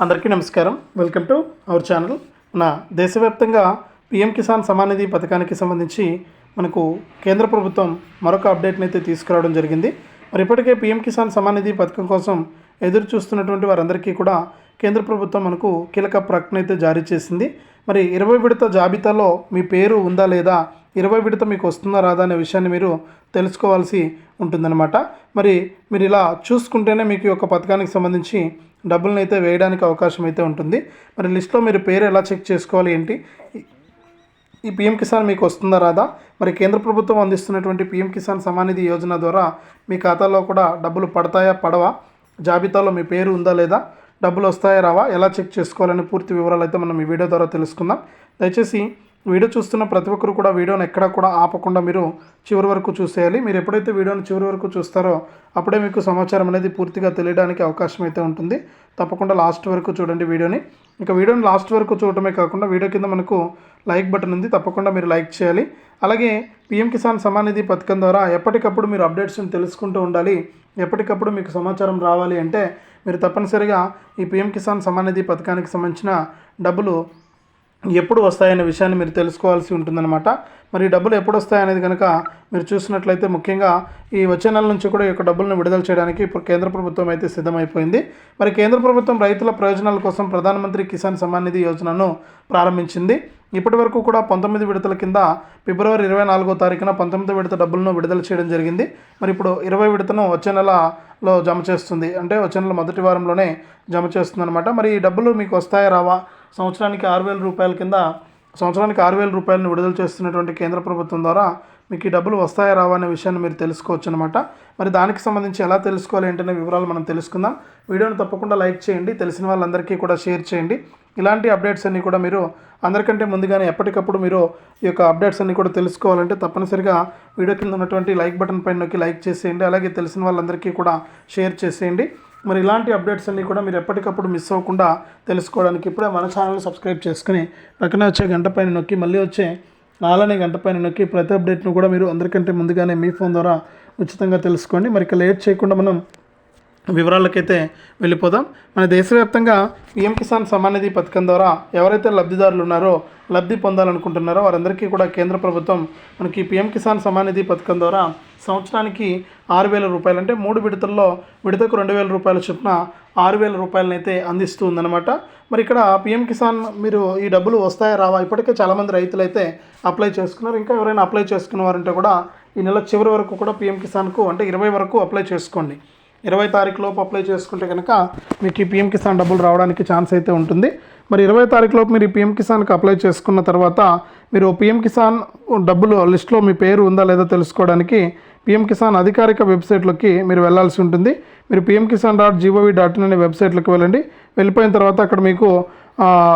అందరికీ నమస్కారం. Welcome to our channel. మన దేశవ్యాప్తంగా పిఎం కిసాన్ సమానిధి పథకానికి సంబంధించి మనకు కేంద్ర ప్రభుత్వం మరొక అప్డేట్ని అయితే తీసుకురావడం జరిగింది. మరి ఇప్పటికే పిఎం కిసాన్ సమానిధి పథకం కోసం ఎదురు చూస్తున్నటువంటి వారందరికీ కూడా కేంద్ర ప్రభుత్వం మనకు కీలక ప్రకటన అయితే జారీ చేసింది. మరి ఇరవై విడత జాబితాలో మీ పేరు ఉందా లేదా ఇరవై విడత మీకు వస్తుందా రాదా అనే విషయాన్ని మీరు తెలుసుకోవాల్సి ఉంటుందన్నమాట. మరి మీరు ఇలా చూసుకుంటేనే మీకు ఈ యొక్క పథకానికి సంబంధించి డబ్బులను అయితే వేయడానికి అవకాశం అయితే ఉంటుంది. మరి లిస్ట్లో మీరు పేరు ఎలా చెక్ చేసుకోవాలి ఏంటి? ఈ పిఎం కిసాన్ మీకు వస్తుందా రాదా? మరి కేంద్ర ప్రభుత్వం అందిస్తున్నటువంటి పిఎం కిసాన్ సమానిధి యోజన ద్వారా మీ ఖాతాలో కూడా డబ్బులు పడతాయా పడవా? జాబితాలో మీ పేరు ఉందా లేదా? డబ్బులు వస్తాయా రావా? ఎలా చెక్ చేసుకోవాలని పూర్తి వివరాలు అయితే మనం ఈ వీడియో ద్వారా తెలుసుకుందాం. దయచేసి వీడియో చూస్తున్న ప్రతి ఒక్కరు కూడా వీడియోని ఎక్కడా కూడా ఆపకుండా మీరు చివరి వరకు చూసేయాలి. మీరు ఎప్పుడైతే వీడియోని చివరి వరకు చూస్తారో అప్పుడే మీకు సమాచారం అనేది పూర్తిగా తెలియడానికి అవకాశం అయితే ఉంటుంది. తప్పకుండా లాస్ట్ వరకు చూడండి వీడియోని. ఇక వీడియోని లాస్ట్ వరకు చూడటమే కాకుండా వీడియో కింద మనకు లైక్ బటన్ ఉంది. తప్పకుండా మీరు లైక్ చేయాలి. అలాగే పిఎం కిసాన్ సమానిధి పథకం ద్వారా ఎప్పటికప్పుడు మీరు అప్డేట్స్ని తెలుసుకుంటూ ఉండాలి. ఎప్పటికప్పుడు మీకు సమాచారం రావాలి అంటే మీరు తప్పనిసరిగా ఈ పిఎం కిసాన్ సమానిధి పథకానికి సంబంధించిన డబ్బులు ఎప్పుడు వస్తాయనే విషయాన్ని మీరు తెలుసుకోవాల్సి ఉంటుందన్నమాట. మరి డబ్బులు ఎప్పుడు వస్తాయనేది కనుక మీరు చూసినట్లయితే ముఖ్యంగా ఈ వచ్చే నెల నుంచి కూడా ఈ యొక్క డబ్బులను విడుదల చేయడానికి ఇప్పుడు కేంద్ర ప్రభుత్వం అయితే సిద్ధమైపోయింది. మరి కేంద్ర ప్రభుత్వం రైతుల ప్రయోజనాల కోసం ప్రధానమంత్రి కిసాన్ సమ్మాన్ నిధి యోజనను ప్రారంభించింది. ఇప్పటి వరకు కూడా పంతొమ్మిది విడతల కింద ఫిబ్రవరి ఇరవై నాలుగో తారీఖున పంతొమ్మిది విడత డబ్బులను విడుదల చేయడం జరిగింది. మరి ఇప్పుడు ఇరవై విడతను వచ్చే నెలలో జమ చేస్తుంది. అంటే వచ్చే నెల మొదటి వారంలోనే జమ చేస్తుంది అనమాట మరి ఈ డబ్బులు మీకు వస్తాయా రావా? సంవత్సరానికి ఆరు వేల రూపాయల కింద సంవత్సరానికి ఆరు వేల రూపాయలను విడుదల చేస్తున్నటువంటి కేంద్ర ప్రభుత్వం ద్వారా మీకు ఈ డబ్బులు వస్తాయా రావా అనే విషయాన్ని మీరు తెలుసుకోవచ్చు అనమాట మరి దానికి సంబంధించి ఎలా తెలుసుకోవాలి ఏంటనే వివరాలు మనం తెలుసుకుందాం. వీడియోని తప్పకుండా లైక్ చేయండి తెలిసిన వాళ్ళందరికీ కూడా షేర్ చేయండి. ఇలాంటి అప్డేట్స్ అన్నీ కూడా మీరు అందరికంటే ముందుగానే ఎప్పటికప్పుడు మీరు ఈ యొక్క అప్డేట్స్ అన్నీ కూడా తెలుసుకోవాలంటే తప్పనిసరిగా వీడియో కింద ఉన్నటువంటి లైక్ బటన్ పైన నొక్కి లైక్ చేసేయండి. అలాగే తెలిసిన వాళ్ళందరికీ కూడా షేర్ చేసేయండి. మరి ఇలాంటి అప్డేట్స్ అన్నీ కూడా మీరు ఎప్పటికప్పుడు మిస్ అవ్వకుండా తెలుసుకోవడానికి ఇప్పుడే మన ఛానల్ సబ్స్క్రైబ్ చేసుకుని పక్కనే వచ్చే గంట పైన నొక్కి మళ్ళీ వచ్చే నాలనే గంట పైన నొక్కి ప్రతి అప్డేట్ను కూడా మీరు అందరికంటే ముందుగానే మీ ఫోన్ ద్వారా ఉచితంగా తెలుసుకోండి. మరి ఇక లేట్ చేయకుండా మనం వివరాలకైతే వెళ్ళిపోదాం. మన దేశవ్యాప్తంగా పిఎం కిసాన్ సమ్మాన్ నిధి పథకం ద్వారా ఎవరైతే లబ్ధిదారులు ఉన్నారో లబ్ధి పొందాలనుకుంటున్నారో వారందరికీ కూడా కేంద్ర ప్రభుత్వం మనకి పిఎం కిసాన్ సమ్మాన్ నిధి పథకం ద్వారా సంవత్సరానికి ఆరు వేల రూపాయలు అంటే మూడు విడతల్లో విడతకు రెండు వేల రూపాయల చొప్పున ఆరు వేల రూపాయలనైతే అందిస్తూ ఉందన్నమాట మరి ఇక్కడ పిఎం కిసాన్ మీరు ఈ డబ్బులు వస్తాయా రావా? ఇప్పటికే చాలామంది రైతులు అయితే అప్లై చేసుకున్నారు. ఇంకా ఎవరైనా అప్లై చేసుకున్న వారంటే కూడా ఈ నెల చివరి వరకు కూడా పిఎం కిసాన్కు అంటే ఇరవై వరకు అప్లై చేసుకోండి. ఇరవై తారీఖు లోపు అప్లై చేసుకుంటే కనుక మీకు ఈ పిఎం కిసాన్ డబ్బులు రావడానికి ఛాన్స్ అయితే ఉంటుంది. మరి ఇరవై తారీఖు లోపు మీరు ఈ పిఎం కిసాన్కి అప్లై చేసుకున్న తర్వాత మీరు పిఎం కిసాన్ డబ్బులు లిస్ట్లో మీ పేరు ఉందా లేదా తెలుసుకోవడానికి పిఎం కిసాన్ అధికారిక వెబ్సైట్లోకి మీరు వెళ్ళాల్సి ఉంటుంది. మీరు PM Kisan dot G O V dot in అనే వెబ్సైట్లోకి వెళ్ళండి. వెళ్ళిపోయిన తర్వాత అక్కడ మీకు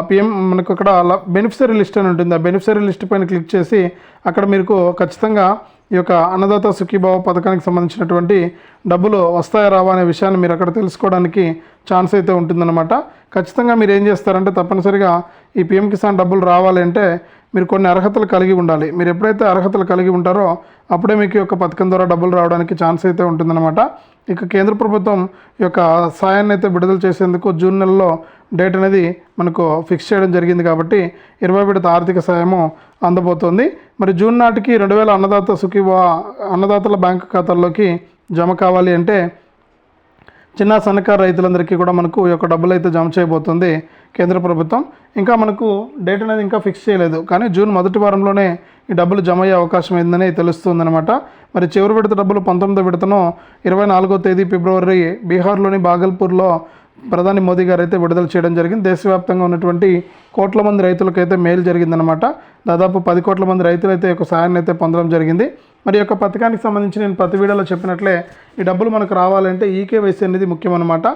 పిఎం మనకు అక్కడ బెనిఫిషరీ లిస్ట్ అని ఉంటుంది. ఆ బెనిఫిషరీ లిస్ట్ పైన క్లిక్ చేసి అక్కడ మీకు ఖచ్చితంగా ఈ యొక్క అన్నదాత సుఖీభావ పథకానికి సంబంధించినటువంటి డబ్బులు వస్తాయా రావా అనే విషయాన్ని మీరు అక్కడ తెలుసుకోవడానికి ఛాన్స్ అయితే ఉంటుందన్నమాట. ఖచ్చితంగా మీరు ఏం చేస్తారంటే తప్పనిసరిగా ఈ పిఎం కిసాన్ డబ్బులు రావాలి అంటే మీరు కొన్ని అర్హతలు కలిగి ఉండాలి. మీరు ఎప్పుడైతే అర్హతలు కలిగి ఉంటారో అప్పుడే మీకు యొక్క పథకం ద్వారా డబ్బులు రావడానికి ఛాన్స్ అయితే ఉంటుందన్నమాట. ఇక కేంద్ర ప్రభుత్వం ఈ యొక్క సాయాన్ని అయితే విడుదల చేసేందుకు జూన్ నెలలో డేట్ అనేది మనకు ఫిక్స్ చేయడం జరిగింది కాబట్టి ఇరవై విడత ఆర్థిక సాయము అందబోతోంది. మరి జూన్ నాటికి రెండు వేల అన్నదాత సుఖీవా అన్నదాతల బ్యాంకు ఖాతాల్లోకి జమ కావాలి అంటే చిన్న సన్నకారు రైతులందరికీ కూడా మనకు ఈ యొక్క డబ్బులు అయితే జమ చేయబోతుంది కేంద్ర ప్రభుత్వం. ఇంకా మనకు డేట్ అనేది ఇంకా ఫిక్స్ చేయలేదు. కానీ జూన్ మొదటి వారంలోనే ఈ డబ్బులు జమ అయ్యే అవకాశం ఏందని తెలుస్తుందన్నమాట. మరి చివరి విడత డబ్బులు పంతొమ్మిదో విడతను ఇరవై నాలుగో తేదీ ఫిబ్రవరి బీహార్లోని బాగల్పూర్లో ప్రధాని మోదీ గారు అయితే విడుదల చేయడం జరిగింది. దేశవ్యాప్తంగా ఉన్నటువంటి కోట్ల మంది రైతులకైతే మేలు జరిగిందనమాట దాదాపు పది కోట్ల మంది రైతులు అయితే ఒక సాయాన్ని అయితే పొందడం జరిగింది. మరి ఈ యొక్క పథకానికి సంబంధించి నేను ప్రతి వీడియోలో చెప్పినట్లే ఈ డబ్బులు మనకు రావాలంటే ఈకేవైసీ అనేది ముఖ్యం అనమాట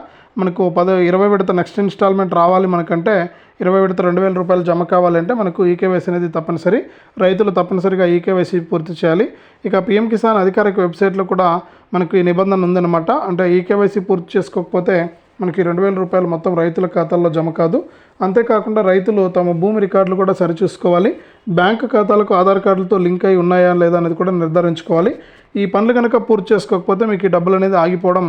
మనకు పద ఇరవై విడత నెక్స్ట్ ఇన్స్టాల్మెంట్ రావాలి మనకంటే ఇరవై విడత రెండు వేల రూపాయలు జమ కావాలంటే మనకు ఈకేవైసీ అనేది తప్పనిసరి. రైతులు తప్పనిసరిగా ఈకేవైసీ పూర్తి చేయాలి. ఇక పిఎం కిసాన్ అధికారిక వెబ్సైట్లో కూడా మనకు ఈ నిబంధన ఉందన్నమాట. అంటే ఈకేవైసీ పూర్తి చేసుకోకపోతే మనకి రెండు వేల రూపాయలు మొత్తం రైతుల ఖాతాల్లో జమ కాదు. అంతేకాకుండా రైతులు తమ భూమి రికార్డులు కూడా సరిచూసుకోవాలి. బ్యాంకు ఖాతాలకు ఆధార్ కార్డులతో లింక్ అయి ఉన్నాయా లేదా అనేది కూడా నిర్ధారించుకోవాలి. ఈ పనులు కనుక పూర్తి చేసుకోకపోతే మీకు ఈ డబ్బులు అనేది ఆగిపోవడం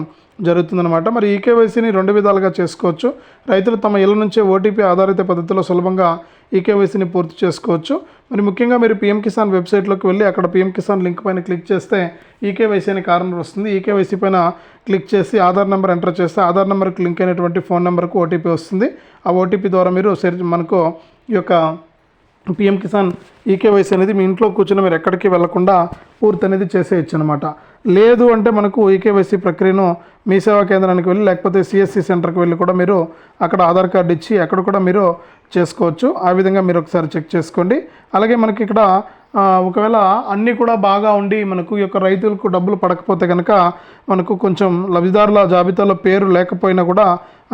జరుగుతుందన్నమాట. మరి ఈ కేవైసీని రెండు విధాలుగా చేసుకోవచ్చు. రైతులు తమ ఇళ్ళ నుంచే ఓటీపీ ఆధారిత పద్ధతిలో సులభంగా ఈ కేవైసీని పూర్తి చేసుకోవచ్చు. మరి ముఖ్యంగా మీరు పీఎం కిసాన్ వెబ్సైట్లోకి వెళ్ళి అక్కడ పీఎం కిసాన్ లింక్ పైన క్లిక్ చేస్తే ఈకేవైసీ అనే కారణం వస్తుంది. ఈకేవైసీ పైన క్లిక్ చేసి ఆధార్ నెంబర్ ఎంటర్ చేస్తే ఆధార్ నెంబర్కి లింక్ అయినటువంటి ఫోన్ నెంబర్కు ఓటీపీ వస్తుంది. ఆ ఓటీపీ ద్వారా మీరు సెర్చ్ మనకు ఈ యొక్క పిఎం కిసాన్ ఈకేవైసీ అనేది మీ ఇంట్లో కూర్చొని మీరు ఎక్కడికి వెళ్ళకుండా పూర్తి అనేది చేసేయచ్చు అనమాట లేదు అంటే మనకు ఈకేవైసీ ప్రక్రియను మీ సేవా కేంద్రానికి వెళ్ళి లేకపోతే సిఎస్సి సెంటర్కి వెళ్ళి కూడా మీరు అక్కడ ఆధార్ కార్డు ఇచ్చి అక్కడ కూడా మీరు చేసుకోవచ్చు. ఆ విధంగా మీరు ఒకసారి చెక్ చేసుకోండి. అలాగే మనకి ఇక్కడ ఒకవేళ అన్నీ కూడా బాగా ఉండి మనకు ఈ యొక్క రైతులకు డబ్బులు పడకపోతే కనుక మనకు కొంచెం లబ్ధిదారుల జాబితాలో పేరు లేకపోయినా కూడా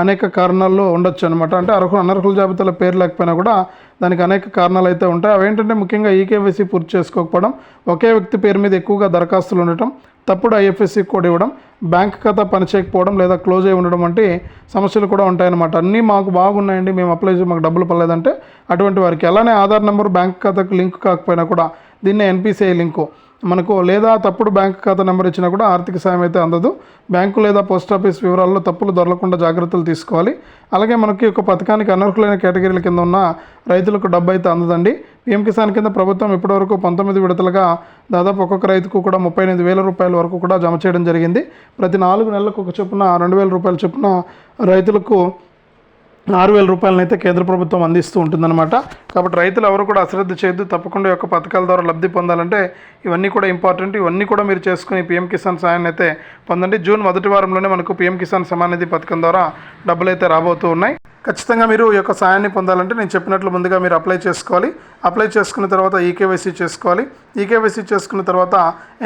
అనేక కారణాల్లో ఉండొచ్చు అనమాట అంటే అర్హులు అనర్హుల జాబితాలో పేరు లేకపోయినా కూడా దానికి అనేక కారణాలు అయితే ఉంటాయి. అవేంటంటే ముఖ్యంగా ఈకేవైసీ పూర్తి చేసుకోకపోవడం ఒకే వ్యక్తి పేరు మీద ఎక్కువగా దరఖాస్తులు ఉండటం తప్పుడు ఐఎఫ్ఎస్సి కోడ్ ఇవ్వడం బ్యాంక్ ఖాతా పనిచేయకపోవడం లేదా క్లోజ్ అయి ఉండడం వంటి సమస్యలు కూడా ఉంటాయన్నమాట. అన్నీ మాకు బాగున్నాయండి. మేము అప్లై చేసి మాకు డబ్బులు పడలేదంటే అటువంటి వారికి. అలానే ఆధార్ నెంబర్ బ్యాంక్ ఖాతాకు లింక్ కాకపోయినా కూడా దీన్నే ఎన్పిసిఐ లింకు. మనకు లేదా తప్పుడు బ్యాంక్ ఖాతా నెంబర్ ఇచ్చినా కూడా ఆర్థిక సాయం అయితే అందదు. బ్యాంకు లేదా పోస్ట్ ఆఫీస్ వివరాల్లో తప్పులు దొరకకుండా జాగ్రత్తలు తీసుకోవాలి. అలాగే మనకి ఒక పథకానికి అనర్హులైన కేటగిరీల కింద ఉన్న రైతులకు డబ్బు అయితే అందదండి. పీఎం కిసాన్ కింద ప్రభుత్వం ఇప్పటివరకు పంతొమ్మిది విడతలుగా దాదాపు ఒక్కొక్క రైతుకు కూడా ముప్పై ఎనిమిది వేల రూపాయల వరకు కూడా జమ చేయడం జరిగింది. ప్రతి నాలుగు నెలలకు ఒక చొప్పున రెండు వేల రూపాయల చొప్పున రైతులకు ఆరు వేల రూపాయలను అయితే కేంద్ర ప్రభుత్వం అందిస్తూ ఉంటుందన్నమాట. కాబట్టి రైతులు ఎవరు కూడా అశ్రద్ధ చేయొద్దు. తప్పకుండా యొక్క పథకాల ద్వారా లబ్ధి పొందాలంటే ఇవన్నీ కూడా ఇంపార్టెంట్ ఇవన్నీ కూడా మీరు చేసుకుని పీఎం కిసాన్ సాయాన్ని అయితే పొందండి. జూన్ మొదటి వారంలోనే మనకు పీఎం కిసాన్ సమాన్ నిధి పథకం ద్వారా డబ్బులు అయితే రాబోతూ ఉన్నాయి. ఖచ్చితంగా మీరు ఈ యొక్క సాయాన్ని పొందాలంటే నేను చెప్పినట్లు ముందుగా మీరు అప్లై చేసుకోవాలి. అప్లై చేసుకున్న తర్వాత ఈకేవైసీ చేసుకోవాలి. ఈకేవైసీ చేసుకున్న తర్వాత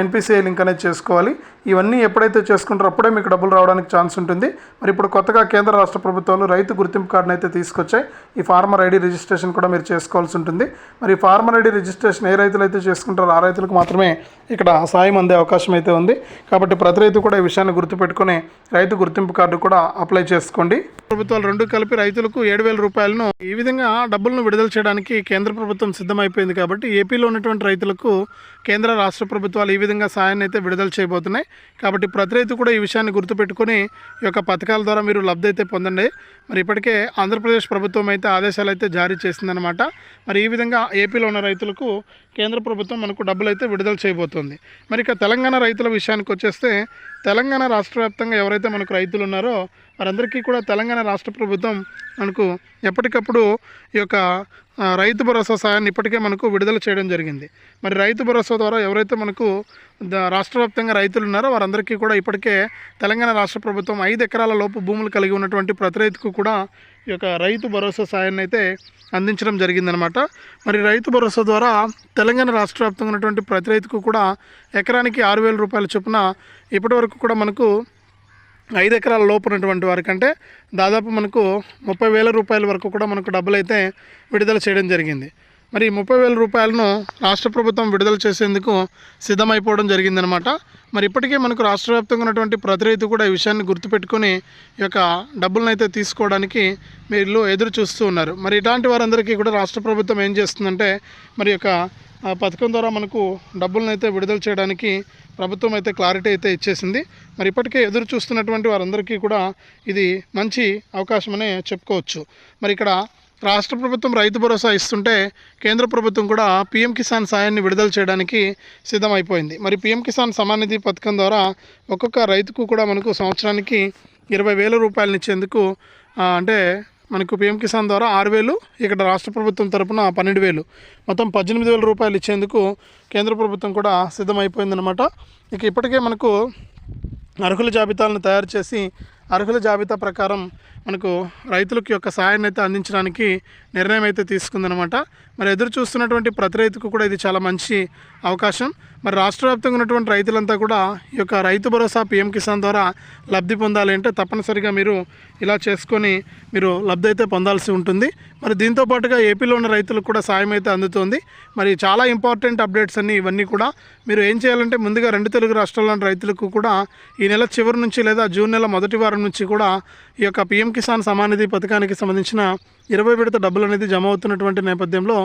ఎన్పిసిఐ లింక్ అనేది చేసుకోవాలి. ఇవన్నీ ఎప్పుడైతే చేసుకుంటారో అప్పుడే మీకు డబ్బులు రావడానికి ఛాన్స్ ఉంటుంది. మరి ఇప్పుడు కొత్తగా కేంద్ర రాష్ట్ర ప్రభుత్వాలు రైతు గుర్తింపు కార్డును అయితే తీసుకొచ్చాయి. ఈ ఫార్మర్ ఐడి రిజిస్ట్రేషన్ కూడా మీరు చేసుకోవాల్సి ఉంటుంది. మరి ఫార్మర్ ఐడి రిజిస్ట్రేషన్ ఏ రైతులు అయితే చేసుకుంటారో ఆ రైతులకు మాత్రమే ఇక్కడ సాయం అందే అవకాశం అయితే ఉంది. కాబట్టి ప్రతి రైతు కూడా ఈ విషయాన్ని గుర్తుపెట్టుకుని రైతు గుర్తింపు కార్డు కూడా అప్లై చేసుకోండి. ప్రభుత్వాలు రెండు కలిపి రైతులకు ఏడు వేల రూపాయలను ఈ విధంగా డబ్బులను విడుదల చేయడానికి కేంద్ర ప్రభుత్వం సిద్ధమైపోయింది కాబట్టి ఏపీలో ఉన్నటువంటి రైతులకు కేంద్ర రాష్ట్ర ప్రభుత్వాలు ఈ విధంగా సాయాన్ని అయితే విడుదల చేయబోతున్నాయి. కాబట్టి ప్రతి రైతు కూడా ఈ విషయాన్ని గుర్తుపెట్టుకొని ఈ యొక్క పథకాల ద్వారా మీరు లబ్ధి అయితే పొందండి. మరి ఇప్పటికే ఆంధ్రప్రదేశ్ ప్రభుత్వం అయితే ఆదేశాలు అయితే జారీ చేసిందనమాట మరి ఈ విధంగా ఏపీలో ఉన్న రైతులకు కేంద్ర ప్రభుత్వం మనకు డబ్బులు అయితే విడుదల చేయబోతోంది. మరి ఇక తెలంగాణ రైతుల విషయానికి వచ్చేస్తే తెలంగాణ రాష్ట్ర వ్యాప్తంగా ఎవరైతే మనకు రైతులు ఉన్నారో వారందరికీ కూడా తెలంగాణ రాష్ట్ర ప్రభుత్వం మనకు ఎప్పటికప్పుడు ఈ యొక్క రైతు భరోసా సాయాన్ని ఇప్పటికే మనకు విడుదల చేయడం జరిగింది. మరి రైతు భరోసా ద్వారా ఎవరైతే మనకు రాష్ట్ర వ్యాప్తంగా రైతులు ఉన్నారో వారందరికీ కూడా ఇప్పటికే తెలంగాణ రాష్ట్ర ప్రభుత్వం ఐదు ఎకరాల లోపు భూములు కలిగి ఉన్నటువంటి ప్రతి రైతుకు కూడా ఈ యొక్క రైతు భరోసా సాయాన్ని అయితే అందించడం జరిగిందనమాట. మరి రైతు భరోసా ద్వారా తెలంగాణ రాష్ట్ర వ్యాప్తంగా ఉన్నటువంటి ప్రతి రైతుకు కూడా ఎకరానికి ఆరు వేల రూపాయల చొప్పున ఇప్పటి వరకు కూడా మనకు ఐదు ఎకరాల లోపు ఉన్నటువంటి వారికంటే దాదాపు మనకు ముప్పై వేల రూపాయల వరకు కూడా మనకు డబ్బులు అయితే విడుదల చేయడం జరిగింది. మరి ముప్పై వేల రూపాయలను రాష్ట్ర ప్రభుత్వం విడుదల చేసేందుకు సిద్ధమైపోవడం జరిగిందనమాట. మరి ఇప్పటికే మనకు రాష్ట్ర వ్యాప్తంగా ఉన్నటువంటి ప్రతి రైతు కూడా ఈ విషయాన్ని గుర్తుపెట్టుకొని ఈ యొక్క డబ్బులను అయితే తీసుకోవడానికి మీరు ఎదురు చూస్తూ ఉన్నారు. మరి ఇలాంటి వారందరికీ కూడా రాష్ట్ర ప్రభుత్వం ఏం చేస్తుందంటే మరి యొక్క పథకం ద్వారా మనకు డబ్బులను అయితే విడుదల చేయడానికి ప్రభుత్వం అయితే క్లారిటీ అయితే ఇచ్చేసింది. మరి ఇప్పటికే ఎదురు చూస్తున్నటువంటి వారందరికీ కూడా ఇది మంచి అవకాశమనే చెప్పుకోవచ్చు. మరి ఇక్కడ రాష్ట్ర ప్రభుత్వం రైతు భరోసా ఇస్తుంటే కేంద్ర ప్రభుత్వం కూడా పీఎం కిసాన్ సాయాన్ని విడుదల చేయడానికి సిద్ధమైపోయింది. మరి పీఎం కిసాన్ సమానిధి పథకం ద్వారా ఒక్కొక్క రైతుకు కూడా మనకు సంవత్సరానికి ఇరవై వేల రూపాయలు ఇచ్చేందుకు అంటే మనకు పీఎం కిసాన్ ద్వారా ఆరు వేలు ఇక్కడ రాష్ట్ర ప్రభుత్వం తరపున పన్నెండు వేలు. మొత్తం పద్దెనిమిది వేల రూపాయలు ఇచ్చేందుకు కేంద్ర ప్రభుత్వం కూడా సిద్ధమైపోయిందనమాట ఇక ఇప్పటికే మనకు అర్హుల జాబితాలను తయారు చేసి అర్హుల జాబితా ప్రకారం మనకు రైతులకు యొక్క సహాయాన్ని అయితే అందించడానికి నిర్ణయం అయితే తీసుకుందనమాట మరి ఎదురు చూస్తున్నటువంటి ప్రతి రైతుకు కూడా ఇది చాలా మంచి అవకాశం. మరి రాష్ట్ర వ్యాప్తంగా ఉన్నటువంటి రైతులంతా కూడా ఈ యొక్క రైతు భరోసా పిఎం కిసాన్ ద్వారా లబ్ధి పొందాలి అంటే తప్పనిసరిగా మీరు ఇలా చేసుకొని మీరు లబ్ధి అయితే పొందాల్సి ఉంటుంది. మరి దీంతో పాటుగా ఏపీలో ఉన్న రైతులకు కూడా సాయం అయితే అందుతుంది. మరి చాలా ఇంపార్టెంట్ అప్డేట్స్ అన్ని ఇవన్నీ కూడా మీరు ఏం చేయాలంటే ముందుగా రెండు తెలుగు రాష్ట్రాల్లోని రైతులకు కూడా ఈ నెల చివరి నుంచి లేదా జూన్ నెల మొదటి వారం నుంచి కూడా ఈ యొక్క పిఎం కిసాన్ సమానిధి పథకానికి సంబంధించిన ఇరవై విడత డబ్బులు అనేది జమ అవుతున్నటువంటి నేపథ్యంలో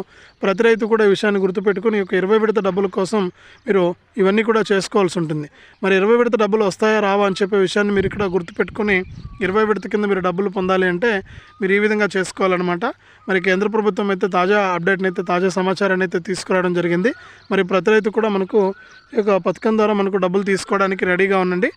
ప్రతి రైతు కూడా ఈ విషయాన్ని గుర్తుపెట్టుకుని ఈ యొక్క ఇరవై విడత డబ్బుల కోసం మీరు ఇవన్నీ కూడా చేసుకోవాల్సి ఉంటుంది. మరి ఇరవై విడత డబ్బులు వస్తాయా రావా అని చెప్పే విషయాన్ని మీరు ఇక్కడ గుర్తుపెట్టుకుని ఇరవై విడత కింద మీరు డబ్బులు పొందాలి అంటే మీరు ఈ విధంగా చేసుకోవాలన్నమాట. మరి కేంద్ర ప్రభుత్వం అయితే తాజా అప్డేట్ని అయితే తాజా సమాచారాన్ని అయితే తీసుకురావడం జరిగింది. మరి ప్రతి రైతు కూడా మనకు ఈ యొక్క పథకం ద్వారా మనకు డబ్బులు తీసుకోవడానికి రెడీగా ఉండండి.